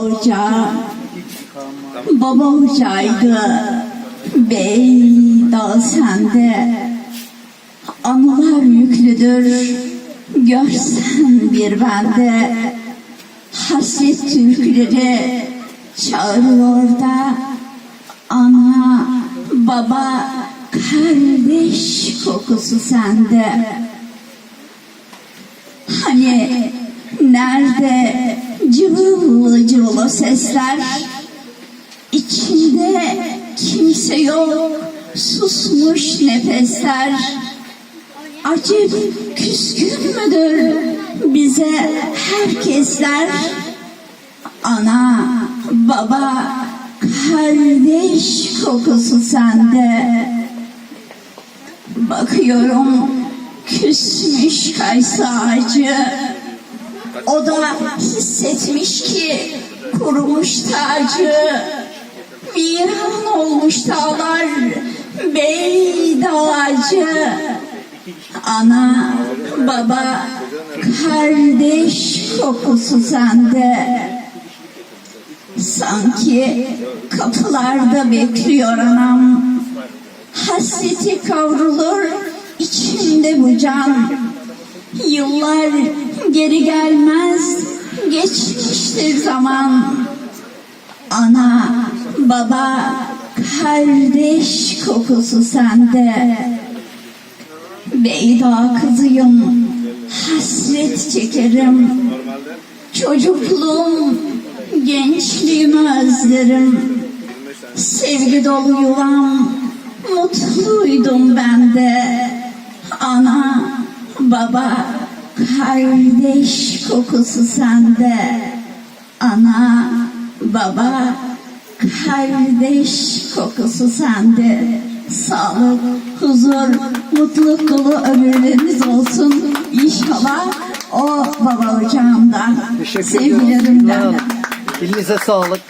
ocağı baba ocağıydı. Bey dağ sende anılar yüklüdür. Görsen bir bende hasret türküleri çağırıyor da ana baba kardeş kokusu sende. Hani nerede cıvıl sesler içinde kimse yok. Susmuş nefesler. Acep küskün müdür bize herkesler? Ana baba kardeş kokusu sende. Bakıyorum küsmüş kayısı ağacı o da hissetmiş ki kurumuş tacı. Viran olmuş dağlar bey dağacı Ana baba kardeş kokusu sende. Sanki kapılarda bekliyor anam. Hasreti kavrulur içimde bu can. Yıllar geri gelmez geçmiştir zaman. Ana, baba, kardeş kokusu sende. Beyda kızıyım, hasret çekerim. Çocukluğum, gençliğimi özlerim. Sevgi dolu yuvam, mutluydum ben de. Ana, baba, kardeş kokusu sende. Ana, baba, kardeş kokusu sende. Sağlık, huzur, mutluluk dolu ömürleriniz olsun. İnşallah o baba Teşekkür sevgilerimden. Elinize sağlık.